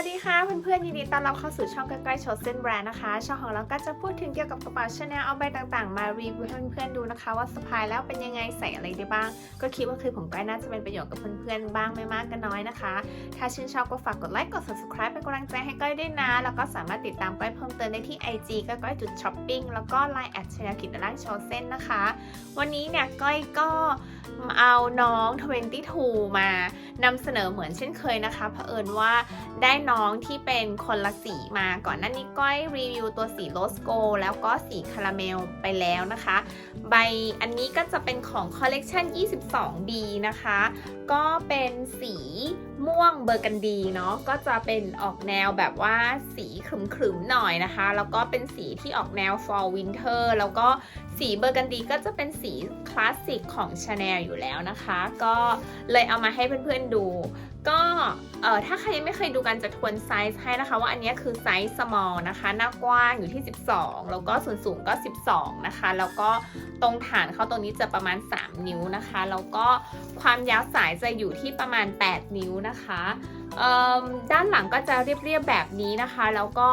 วัสดีค่ะเพื่อนๆยินดีต้อนรับเข้าสู่ช่องใกล้ๆโชว์เส้นแบรนด์นะคะ ช่องของเราก็จะพูดถึงเกี่ยวกับกระเป๋าชาแนลเอาใบต่างๆ มารีวิวให้เพื่อนๆดูนะคะว่าสะพายแล้วเป็นยังไงใส่อะไรได้บ้าง ก็คิดว่าคลิปของก้อยน่าจะเป็นประโยชน์กับเพื่อนๆบ้างไม่มากก็น้อยนะคะ ถ้าชื่นชอบก็ฝากกดไลค์กด subscribe เป็นกำลังใจให้ก้อยด้วยนะ แล้วก็สามารถติดตามก้อยเพิ่มเติมได้ที่ IG ก็ก้อยจุดช้อปปิ้งแล้วก็ Line แอดชาแนลกิจล่างโชว์เส้นนะคะ วันนี้เนี่ยก้อยก็เอาน้อง 22 มานำเสนอเหมือนเช่นเคยนะคะเผอิญว่าได้น้องที่เป็นคนละสีมาก่อนหน้านี้ก้อยรีวิวตัวสีโรสโก แล้วก็สีคาราเมลไปแล้วนะคะ ใบอันนี้ก็จะเป็นของคอลเลกชัน 22B นะคะ ก็เป็นสีม่วงเบอร์กันดีเนาะก็จะเป็นออกแนวแบบว่าสีขรึมๆหน่อยนะคะ แล้วก็เป็นสีที่ออกแนว fall winter แล้วก็สีเบอร์กันดีก็จะเป็นสีคลาสสิกของ Chanel อยู่แล้วนะคะ ก็เลยเอามาให้เพื่อนๆดู ก็เอ่อถ้าใครยังไม่เคยดูกันจะทวนไซส์ให้นะคะ ว่าอันนี้คือไซส์ small นะคะ หน้ากว้างอยู่ที่ 12 แล้วก็ส่วนสูงก็ 12 นะคะ แล้วก็ตรงฐานเขาตรงนี้จะประมาณ 3 นิ้วนะคะ แล้วก็ความยาวสายจะอยู่ที่ประมาณ 8 นิ้วนะคะด้านหลังก็จะเรียบๆแบบนี้นะคะ แล้วก็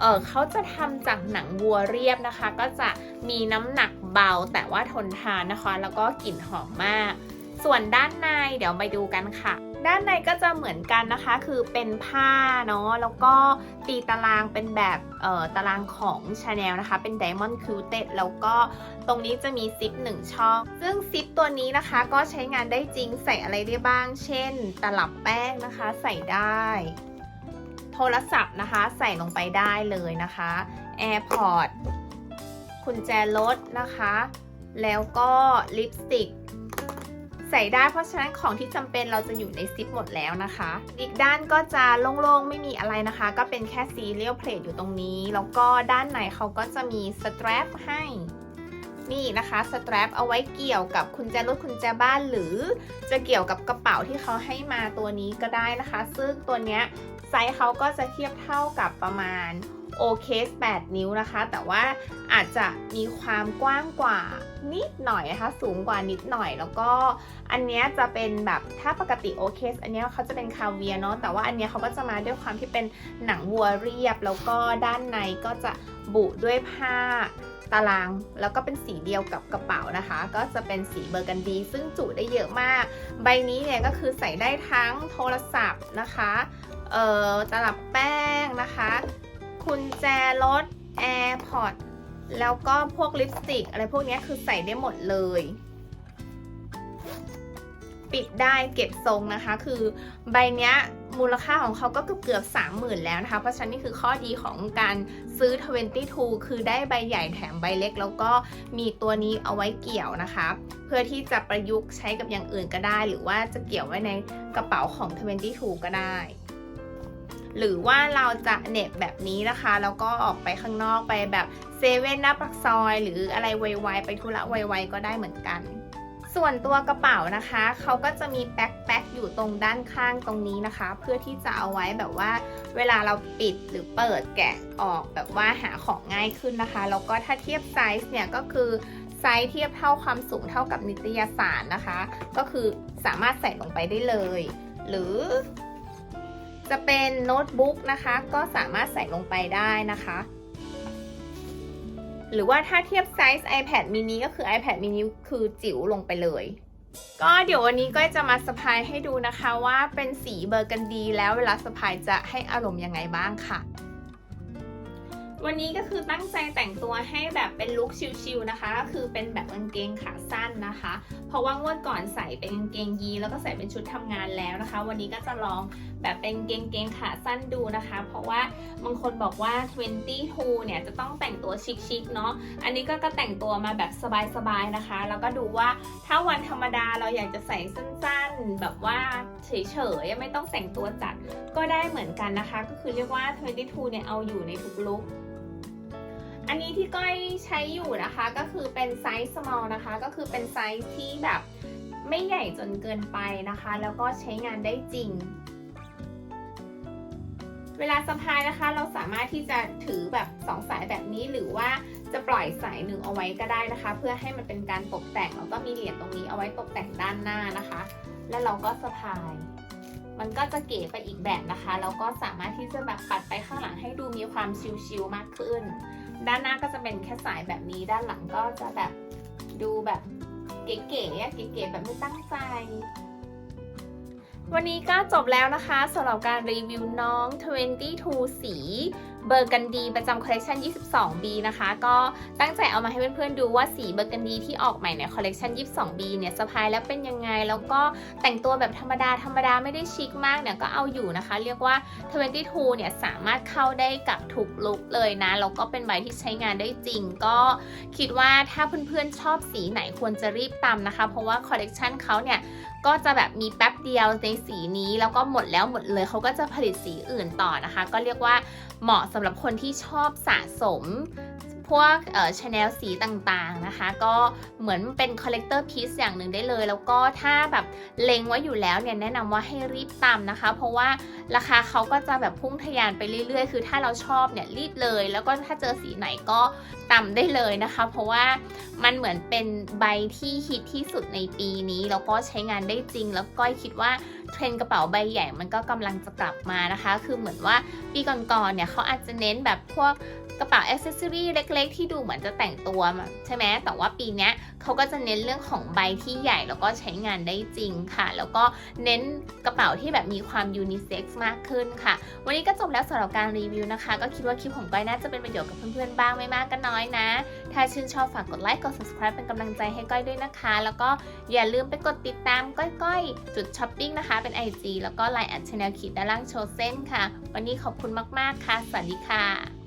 เเขาจะทำจากหนังวัวเรียบนะคะ ก็จะมีน้ำหนักเบาแต่ว่าทนทานนะคะ แล้วก็กลิ่นหอมมาก ส่วนด้านในเดี๋ยวไปดูกันค่ะ ด้านในก็จะเหมือนกันนะคะ คือเป็นผ้าเนาะ แล้วก็ตีตารางเป็นแบบเอ่อตารางของ Chanel นะคะ เป็น Diamond q t e d แล้วก็ตรงนี้จะมีซิปหนึ่งช่อง ซึ่งซิปตัวนี้นะคะก็ใช้งานได้จริงใส่อะไรได้บ้าง เช่น ตลับแป้งนะคะใส่ได้ โทรศัพท์นะคะใส่ลงไปได้เลยนะคะ AirPod กุญแจรถนะคะ แล้วก็ลิปสติก ใส่ได้เพราะฉะนั้นของที่จำเป็นเราจะอยู่ในซิปหมดแล้วนะคะ อีกด้านก็จะโล่งๆ ไม่มีอะไรนะคะ ก็เป็นแค่ซีเรียลเพลทอยู่ตรงนี้ แล้วก็ด้านในเขาก็จะมีสแตรปให้นี่นะคะสแตรปเอาไว้เกี่ยวกับคุณแจรถคุณแจบ้านหรือจะเกี่ยวกับกระเป๋าที่เขาให้มาตัวนี้ก็ได้นะคะ ซึ่งตัวเนี้ยไซส์เขาก็จะเทียบเท่ากับประมาณ โอเคส8นิ้วนะคะ แต่ว่าอาจจะมีความกว้างกว่านิดหน่อยนะคะสูงกว่านิดหน่อย แล้วก็อันนี้จะเป็นแบบถ้าปกติโอเคสอันนี้เขาจะเป็นคาเวียเนาะแต่ว่าอันนี้เขาก็จะมาด้วยความที่เป็นหนังวัวเรียบ แล้วก็ด้านในก็จะบุด้วยผ้าตารางแล้วก็เป็นสีเดียวกับกระเป๋านะคะ ก็จะเป็นสีเบอร์กันดี ซึ่งจุได้เยอะมาก ใบนี้เนี่ยก็คือใส่ได้ทั้งโทรศัพท์นะคะ เอ่อตลับแป้งนะคะ กุญแจรถ AirPod แล้วก็พวกลิปสติก อะไรพวกนี้คือใส่ได้หมดเลย ปิดได้เก็บทรงนะคะ คือใบเนี้ยมูลค่าของเขาก็เกือบเกือบสามหมื่นแล้วนะคะ เพราะฉะนั้นนี่คือข้อดีของการซื้อ 22 คือได้ใบใหญ่แถมใบเล็ก แล้วก็มีตัวนี้เอาไว้เกี่ยวนะคะ เพื่อที่จะประยุกต์ใช้กับอย่างอื่นก็ได้ หรือว่าจะเกี่ยวไว้ในกระเป๋าของ 22 ก็ได้ หรือว่าเราจะเน็บแบบนี้นะคะ แล้วก็ออกไปข้างนอกไปแบบเซเว่นหน้าปากซอย หรืออะไรไวๆไปธุระไวๆก็ได้เหมือนกันส่วนตัวกระเป๋านะคะ เขาก็จะมีแบ็คแพ็คอยู่ตรงด้านข้างตรงนี้นะคะ เพื่อที่จะเอาไว้แบบว่า เวลาเราปิดหรือเปิดแกะออกแบบว่าหาของง่ายขึ้นนะคะ แล้วก็ถ้าเทียบไซส์เนี่ยก็คือไซส์เทียบเท่าความสูงเท่ากับนิตยสารนะคะ ก็คือสามารถใส่ลงไปได้เลย หรือ จะเป็นโน้ตบุ๊กนะคะ ก็สามารถใส่ลงไปได้นะคะ หรือว่าถ้าเทียบไซส์ iPad mini ก็คือ iPad mini คือจิ๋วลงไปเลย ก็เดี๋ยววันนี้ก็จะมาสะพายให้ดูนะคะว่าเป็นสีเบอร์กันดีแล้วเวลาสะพายจะให้อารมณ์ยังไงบ้างค่ะ วันนี้ก็คือตั้งใจแต่งตัวให้แบบเป็นลุคชิลๆนะคะ ก็คือเป็นแบบกางเกงขาสั้นนะคะ เพราะว่างวดก่อนใส่เป็นกางเกงยีแล้วก็ใส่เป็นชุดทำงานแล้วนะคะ วันนี้ก็จะลองแบบเป็นกางเกงขาสั้นดูนะคะ เพราะว่าบางคนบอกว่า 22 เนี่ยจะต้องแต่งตัวชิคๆเนาะ อันนี้ก็ก็แต่งตัวมาแบบสบายๆนะคะ แล้วก็ดูว่าถ้าวันธรรมดาเราอยากจะใส่สั้นๆ แบบว่าเฉยๆ ไม่ต้องแต่งตัวจัดก็ได้เหมือนกันนะคะ ก็คือเรียกว่า 22 เนี่ยเอาอยู่ในทุกลุค อันนี้ที่ก้อยใช้อยู่นะคะก็คือเป็นไซส์ small นะคะ ก็คือเป็นไซส์ที่แบบไม่ใหญ่จนเกินไปนะคะ แล้วก็ใช้งานได้จริง เวลาสะพายนะคะ เราสามารถที่จะถือแบบสองสายแบบนี้หรือว่าจะปล่อยสายหนึ่งเอาไว้ก็ได้นะคะ เพื่อให้มันเป็นการตกแต่งแล้วก็มีเหรียญตรงนี้เอาไว้ตกแต่งด้านหน้านะคะ แล้วเราก็สะพาย มันก็จะเก๋ไปอีกแบบนะคะแล้วก็สามารถที่จะแบบปัดไปข้างหลังให้ดูมีความชิลๆมากขึ้น ด้านหน้าก็จะเป็นแค่สายแบบนี้ด้านหลังก็จะแบบดูแบบเก๋ๆเก๋ๆแบบไม่ตั้งใจ วันนี้ก็จบแล้วนะคะสำหรับการรีวิวน้อง 22 สี เบอร์กันดีประจำคอลเลคชัน 22B นะคะ ก็ตั้งใจเอามาให้เพื่อนๆดูว่าสีเบอร์กันดีที่ออกใหม่ในคอลเลคชัน 22B เนี่ยสะพายแล้วเป็นยังไง แล้วก็แต่งตัวแบบธรรมดาธรรมดาไม่ได้ชิคมากเนี่ยก็เอาอยู่นะคะ เรียกว่า 22 เนี่ยสามารถเข้าได้กับทุกลุคเลยนะ แล้วก็เป็นใบที่ใช้งานได้จริง ก็คิดว่าถ้าเพื่อนๆชอบสีไหนควรจะรีบตามนะคะ เพราะว่าคอลเลกชันเขาเนี่ย ก็จะแบบมีแป๊บเดียวในสีนี้แล้วก็หมดแล้วหมดเลยเขาก็จะผลิตสีอื่นต่อนะคะ ก็เรียกว่าเหมาะสำหรับคนที่ชอบสะสม พวกเอ่อชาแนลสีต่างๆนะคะ ก็เหมือนเป็นคอลเลกเตอร์พีซอย่างหนึ่งได้เลย แล้วก็ถ้าแบบเล็งไว้อยู่แล้วเนี่ยแนะนำว่าให้รีบตามนะคะ เพราะว่าราคาเขาก็จะแบบพุ่งทะยานไปเรื่อยๆ คือถ้าเราชอบเนี่ยรีบเลย แล้วก็ถ้าเจอสีไหนก็ตามได้เลยนะคะ เพราะว่ามันเหมือนเป็นใบที่ฮิตที่สุดในปีนี้ แล้วก็ใช้งานได้จริง แล้วก็คิดว่า เทรนกระเป๋าใบใหญ่มันก็กำลังจะกลับมานะคะ คือเหมือนว่าปีก่อนๆเนี่ยเขาอาจจะเน้นแบบพวกกระเป๋าอ c เซสซอรี่เล็กๆ ที่ดูเหมือนจะแต่งตัวใช่ไหมแต่ว่าปีนี้เขาก็จะเน้นเรื่องของใบที่ใหญ่แล้วก็ใช้งานได้จริงค่ะ แล้วก็เน้นกระเป๋าที่แบบมีความยูนิเซ็กซ์มากขึ้นค่ะ วันนี้ก็จบแล้วสำหรับการรีวิวนะคะ ก็คิดว่าคลิปของก้อยน่าจะเป็นประโยชน์กับเพื่อนๆบ้างไม่มากก็น้อยนะ ถ้าชื่นชอบฝากกดไลค์กด subscribe เป็นกำลังใจให้ก้อยด้วยนะคะ แล้วก็อย่าลืมไปกดติดตามก้อยๆ จุดช้อปปิ้งนะคะเป็น IG แล้วก็ Line แอดชแนลขีดด้านล่างโชว์เส้นค่ะ วันนี้ขอบคุณมาก ๆ ค่ะ สวัสดีค่ะ